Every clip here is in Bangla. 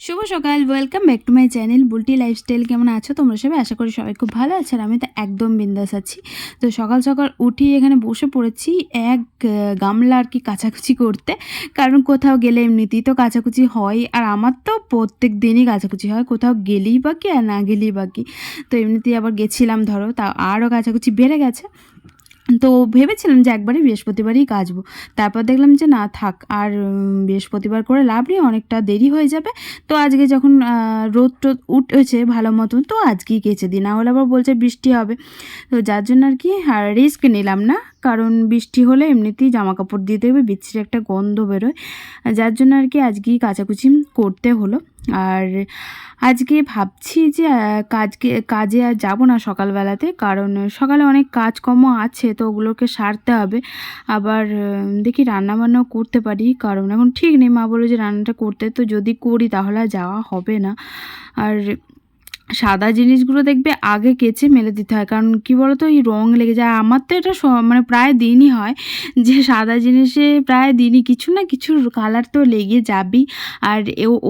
শুভ সকাল welcome back to my channel Bulti lifestyle কেমন আছো তোমরা সবাই? আশা করি সবাই খুব ভালো আছে, আর আমি তো একদম বিন্দাস আছি। তো সকাল সকাল উঠি এখানে বসে পড়েছি এক গামলা আর কি কাচাকুচি করতে। কারণ কোথাও গেলে এমনিতেই তো কাচাকুচি হয়, আর আমার তো প্রত্যেক দিনই কাচাকুচি হয়। কোথাও গেলেই বা কি আর না গেলেই বা কি। তো এমনিতেই আবার গেছিলাম, ধরো, তা আরও কাচাকুচি বেড়ে গেছে। তো ভেবেছিলাম যে একবারে বৃহস্পতিবারই কাচবো তারপর দেখলাম যে না, থাক, আর বৃহস্পতিবার করে লাভ নেই, অনেকটা দেরি হয়ে যাবে। তো আজকে যখন রোদ টোদ উঠেছে ভালো মতন, তো আজকেই কেচে দিই। না হলে আবার বলছে বৃষ্টি হবে। তো যার জন্য আর কি রিস্ক নিলাম না। কারণ বৃষ্টি হলে এমনিতেই জামা কাপড় দিয়ে দেখবে বিচ্ছিরি একটা গন্ধ বেরোয়। যার জন্য আর কি আজকেই কাচাকুচি করতে হলো। আর আজকে ভাবছি যে কাজকে, কাজে আর যাব না সকালবেলাতে। কারণ সকালে অনেক কাজকর্ম আছে, তো ওগুলোকে সারতে হবে। আবার দেখি রান্না বান্নাও করতে পারি। কারণ এখন ঠিক নেই মা বলো যে, রান্নাটা করতে। তো যদি করি তাহলে যাওয়া হবে না। আর সাদা জিনিসগুলো দেখবে আগে কেচে মেলে দিতে হয়। কারণ কি বলতো? এই রং লেগে যায়। আমার তো এটা মানে প্রায় দিনই হয় যে সাদা জিনিসে প্রায় দিনই কিছু না কিছু কালার তো লেগে যাবেই। আর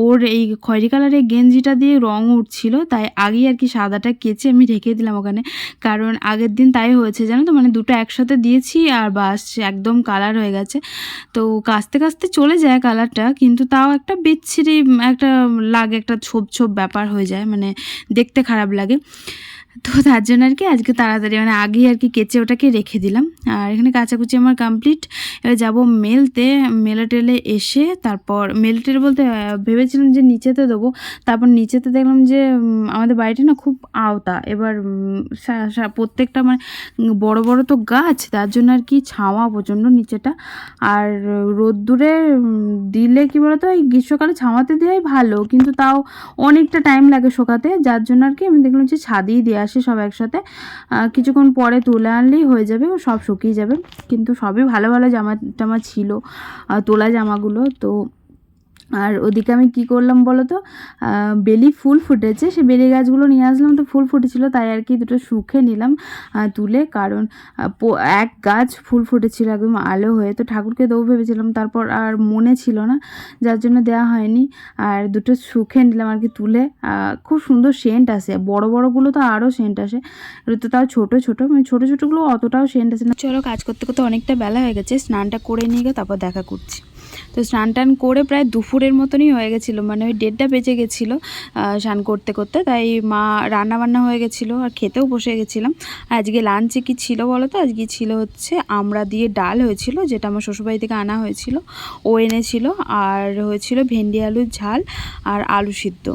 ওর এই খয়েরি কালারের গেঞ্জিটা দিয়ে রং উঠছিল, তাই আগেই আর কি সাদাটা কেচে আমি রেখে দিলাম ওখানে। কারণ আগের দিন তাই হয়েছে, জানো তো? মানে দুটো একসাথে দিয়েছি আর বাস একদম কালার হয়ে গেছে। তো কাচতে কাচতে চলে যায় কালারটা কিন্তু তাও একটা বিচ্ছিরি, একটা লাগে, একটা ছোপ ছোপ ব্যাপার হয়ে যায়। মানে দেখতে খারাপ লাগে। তো তার জন্য আর কি আজকে তাড়াতাড়ি মানে আগেই আর কি কেচে ওটাকে রেখে দিলাম। আর এখানে কাচাকুচি আমার কমপ্লিট এবার যাব মেলতে। মেলে টেলে এসে তারপর মেলে টেলে বলতে ভেবেছিলাম যে নিচেতে দেবো। তারপর নিচেতে দেখলাম যে আমাদের বাড়িটা না খুব আওতা। এবার প্রত্যেকটা মানে বড় বড় তো গাছ, তার জন্য আর কি ছাওয়া প্রচণ্ড নিচেটা। আর রোদ্দুরে দিলে কি বলতো, এই গ্রীষ্মকালে ছাওয়াতে দেওয়াই ভালো। কিন্তু তাও অনেকটা টাইম লাগে শোকাতে। যার জন্য আর কি আমি দেখলাম যে ছাদেই দিয়ে আসি সব একসাথে। কিছুক্ষণ পরে তুলে আনলেই হয়ে যাবে, ও সব শুকিয়ে যাবে। কিন্তু সবই ভালো ভালো জামা টামা ছিল তোলা জামাগুলো, তো আর ওদিকে আমি কি করলাম বলো তো বেলি ফুল ফুটেছে, সে বেলি গাছগুলো নিয়ে আসলাম তো ফুল ফুটেছিল, তাই আর কি দুটো শুকে নিলাম তুলে, কারণ এক গাছ ফুল ফুটেছিল একদম আলো হয়ে, তো ঠাকুরকে দেবো ভেবেছিলাম তারপর আর মনে ছিল না, যার জন্য দেওয়া হয়নি, আর দুটো শুকে নিলাম আর কি তুলে খুব সুন্দর সেন্ট আসে, বড় বড়গুলো তো আরও সেন্ট আসে তো তাও ছোটো ছোটো মানে ছোটো ছোটোগুলো অতটাও সেন্ট আসে না। চলো কাজ করতে করতে অনেকটা বেলা হয়ে গেছে, স্নানটা করে নিয়ে গিয়ে তারপর দেখা করছি। তো স্নান টান করে প্রায় দুপুরের মতনই হয়ে গেছিল মানে ওই দেড়টা বেজে গেছিল স্নান করতে করতে। তাই মা রান্না বান্না হয়ে গেছিল আর খেতেও বসে গেছিলাম। আজকে লাঞ্চে কি ছিল বলো তো? আজকে ছিল হচ্ছে আমড়া দিয়ে ডাল হয়েছিল, যেটা আমার শ্বশুরবাড়ি থেকে আনা হয়েছিল। ও এনেছিল আর হয়েছিল ভেন্ডি আলুর ঝাল আর আলু সিদ্ধ।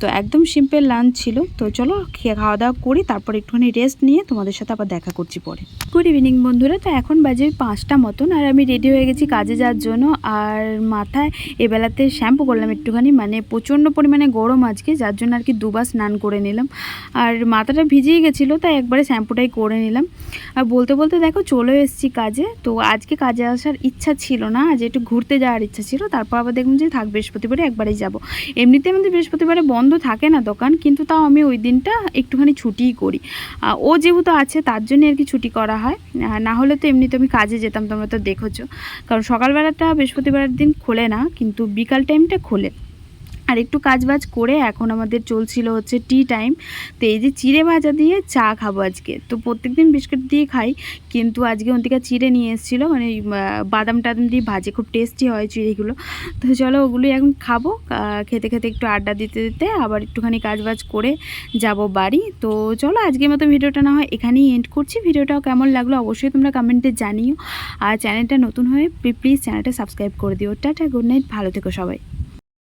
তো একদম সিম্পল লাঞ্চ ছিল। তো চলো খাওয়া দাওয়া করি, তারপর একটুখানি রেস্ট নিয়ে তোমাদের সাথে আবার দেখা করছি পরে। গুড ইভিনিং বন্ধুরা, তো এখন বাজে পাঁচটা মতন আর আমি রেডি হয়ে গেছি কাজে যাওয়ার জন্য। আর মাথায় এবেলাতে শ্যাম্পু করলাম একটুখানি মানে প্রচণ্ড পরিমাণে গরম আজকে, যার জন্য আর কি দুবার স্নান করে নিলাম। আর মাথাটা ভিজিয়ে গেছিল, তাই একবারে শ্যাম্পুটাই করে নিলাম। আর বলতে বলতে দেখো চলে এসেছি কাজে, তো আজকে কাজে আসার ইচ্ছা ছিল না আজ একটু ঘুরতে যাওয়ার ইচ্ছা ছিল, তারপর আবার দেখলাম যে থাক বৃহস্পতিবারে একবারেই যাব। এমনিতে আমাদের বৃহস্পতিবারে বন্ধ থাকে না দোকান, কিন্তু তাও আমি ওই দিনটা একটুখানি ছুটিই করি। ও যেহেতু আছে, তার জন্য আর কি ছুটি করা হয়। না হলে তো এমনিতে আমি কাজে যেতাম, তোমরা তো দেখেছ। কারণ সকালবেলাটা বৃহস্পতিবারের দিন খোলে না কিন্তু বিকাল টাইমটা খোলে। আর একটু কাজবাজ করে এখন আমাদের চলছিল হচ্ছে টি টাইম তো এই যে চিড়ে ভাজা দিয়ে চা খাব আজকে। তো প্রত্যেকদিন বিস্কুট দিয়ে খাই, কিন্তু আজকে অন্তিকা চিড়ে নিয়ে এসেছিল। মানে বাদাম টাদাম দিয়ে ভাজে, খুব টেস্টি হয় চিড়েগুলো। তো চলো ওগুলোই এখন খাব। খেতে খেতে একটু আড্ডা দিতে দিতে আবার একটুখানি কাজবাজ করে যাব বাড়ি। তো চলো আজকের মতো ভিডিওটা না হয় এখানেই এন্ড করছি। ভিডিওটাও কেমন লাগল অবশ্যই তোমরা কমেন্টে জানিও। আর চ্যানেলটা নতুন হয়ে প্লিজ চ্যানেলটা সাবস্ক্রাইব করে দিও। টাটা গুড নাইট ভালো থেকো সবাই।